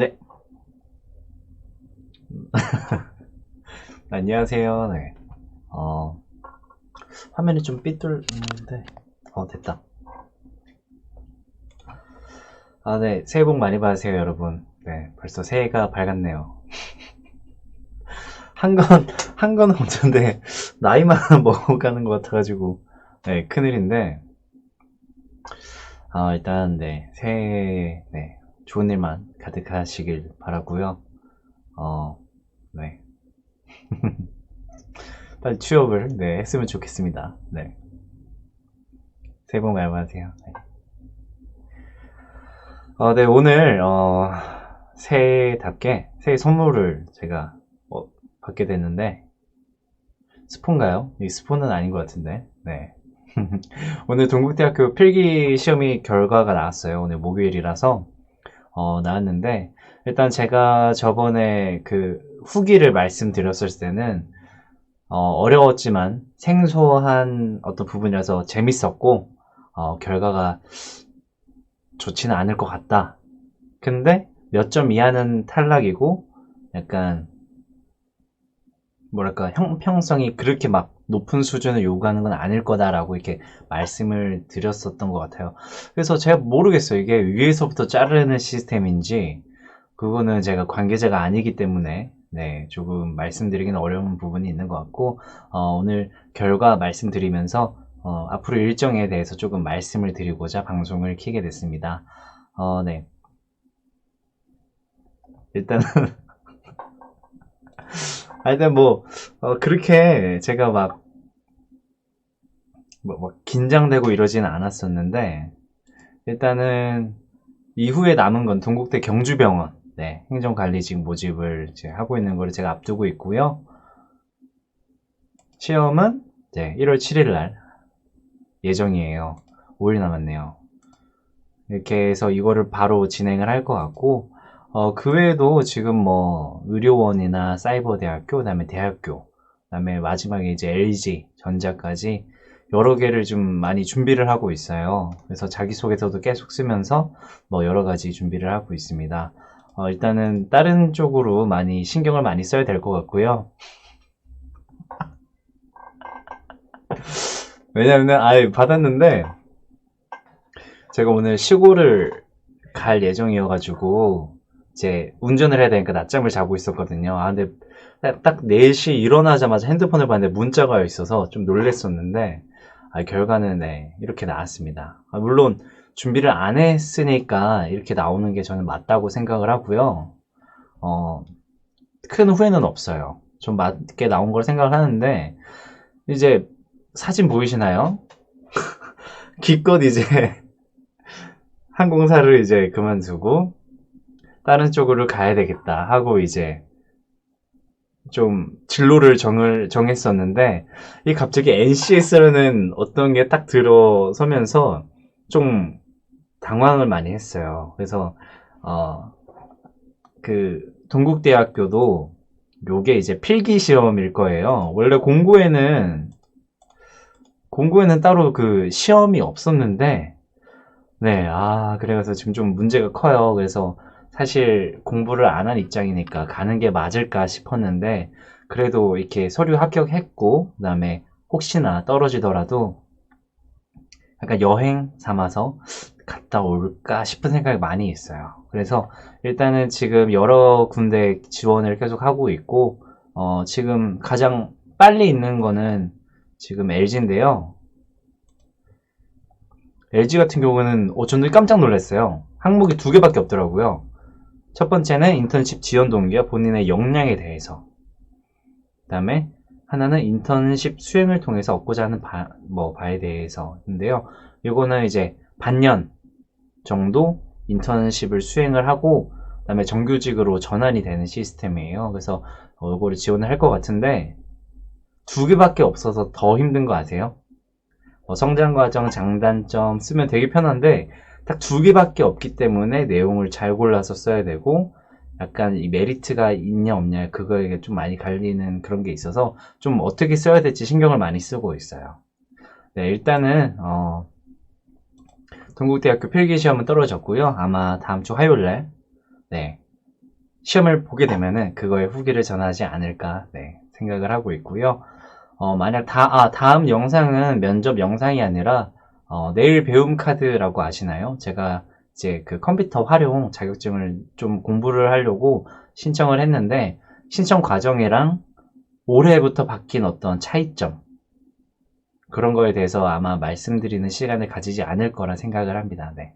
네. 안녕하세요. 네. 어, 화면이 좀 삐뚤는데, 어, 됐다. 아, 네. 새해 복 많이 받으세요, 여러분. 네. 벌써 새해가 밝았네요. 한 건, 한 건 없는데, 나이만 먹어가는 것 같아가지고, 네, 큰일인데, 아, 일단, 네. 새해, 네. 좋은 일만 가득하시길 바라고요 어, 네. 빨리 취업을, 네, 했으면 좋겠습니다. 네. 새해 복 많이 받으세요. 네. 어, 네, 오늘, 어, 새해답게 새해 선물을 제가, 어, 받게 됐는데, 스폰가요? 이 스폰은 아닌 것 같은데, 네. 오늘 동국대학교 필기 시험이 결과가 나왔어요. 오늘 목요일이라서, 어, 나왔는데, 일단 제가 저번에 그 후기를 말씀드렸을 때는, 어, 어려웠지만 생소한 어떤 부분이라서 재밌었고, 어, 결과가 좋지는 않을 것 같다. 근데 몇 점 이하는 탈락이고, 약간, 뭐랄까, 형평성이 그렇게 막 높은 수준을 요구하는 건 아닐 거다라고 이렇게 말씀을 드렸었던 것 같아요. 그래서 제가 모르겠어요. 이게 위에서부터 자르는 시스템인지, 그거는 제가 관계자가 아니기 때문에, 네, 조금 말씀드리기는 어려운 부분이 있는 것 같고, 어, 오늘 결과 말씀드리면서, 어, 앞으로 일정에 대해서 조금 말씀을 드리고자 방송을 키게 됐습니다. 어, 네. 일단은, 아, 일단 뭐, 어, 그렇게 제가 막, 뭐, 막 긴장되고 이러지는 않았었는데, 일단은, 이후에 남은 건 동국대 경주병원, 네, 행정관리직 모집을 하고 있는 걸 제가 앞두고 있고요. 시험은, 네, 1월 7일 날 예정이에요. 5일 남았네요. 이렇게 해서 이거를 바로 진행을 할 것 같고, 어, 그 외에도 지금 뭐, 의료원이나 사이버대학교, 그 다음에 대학교, 그 다음에 마지막에 이제 LG, 전자까지 여러 개를 좀 많이 준비를 하고 있어요. 그래서 자기소개서도 계속 쓰면서 뭐 여러 가지 준비를 하고 있습니다. 어, 일단은 다른 쪽으로 많이 신경을 많이 써야 될 것 같고요. 왜냐면, 아예 받았는데, 제가 오늘 시골을 갈 예정이어가지고, 이제 운전을 해야 되니까 낮잠을 자고 있었거든요. 아, 근데 딱 4시 일어나자마자 핸드폰을 봤는데 문자가 있어서 좀 놀랬었는데, 아, 결과는 네, 이렇게 나왔습니다. 아, 물론 준비를 안 했으니까 이렇게 나오는 게 저는 맞다고 생각을 하고요. 어, 큰 후회는 없어요. 좀 맞게 나온 걸 생각을 하는데, 이제 사진 보이시나요? 기껏 이제 항공사를 이제 그만두고 다른 쪽으로 가야 되겠다 하고 이제 좀 진로를 정을 정했었는데 이 갑자기 NCS라는 어떤 게 딱 들어서면서 좀 당황을 많이 했어요. 그래서 어 그 동국대학교도 요게 이제 필기 시험일 거예요. 원래 공고에는 공고에는 따로 그 시험이 없었는데 네, 아, 그래서 지금 좀 문제가 커요. 그래서 사실 공부를 안 한 입장이니까 가는 게 맞을까 싶었는데 그래도 이렇게 서류 합격했고 그다음에 혹시나 떨어지더라도 약간 여행 삼아서 갔다 올까 싶은 생각이 많이 있어요. 그래서 일단은 지금 여러 군데 지원을 계속 하고 있고 어, 지금 가장 빨리 있는 거는 지금 LG인데요. LG 같은 경우는 어, 저는 깜짝 놀랐어요. 항목이 두 개밖에 없더라고요. 첫 번째는 인턴십 지원 동기와 본인의 역량에 대해서. 그 다음에 하나는 인턴십 수행을 통해서 얻고자 하는 바, 뭐, 바에 대해서인데요. 이거는 이제 반년 정도 인턴십을 수행을 하고, 그 다음에 정규직으로 전환이 되는 시스템이에요. 그래서 이거를 지원을 할 것 같은데, 두 개밖에 없어서 더 힘든 거 아세요? 어, 성장 과정, 장단점 쓰면 되게 편한데, 딱 두 개밖에 없기 때문에 내용을 잘 골라서 써야 되고 약간 이 메리트가 있냐 없냐 그거에 좀 많이 갈리는 그런 게 있어서 좀 어떻게 써야 될지 신경을 많이 쓰고 있어요. 네, 일단은 어, 동국대학교 필기 시험은 떨어졌고요. 아마 다음 주 화요일 날 네, 시험을 보게 되면은 그거에 후기를 전하지 않을까 네, 생각을 하고 있고요. 어, 만약 다, 아, 다음 영상은 면접 영상이 아니라 어, 내일 배움 카드라고 아시나요? 제가 이제 그 컴퓨터 활용 자격증을 좀 공부를 하려고 신청을 했는데 신청 과정이랑 올해부터 바뀐 어떤 차이점 그런 거에 대해서 아마 말씀드리는 시간을 가지지 않을 거라 생각을 합니다. 네.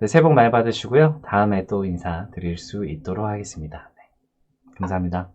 네, 새해 복 많이 받으시고요. 다음에 또 인사드릴 수 있도록 하겠습니다. 네. 감사합니다.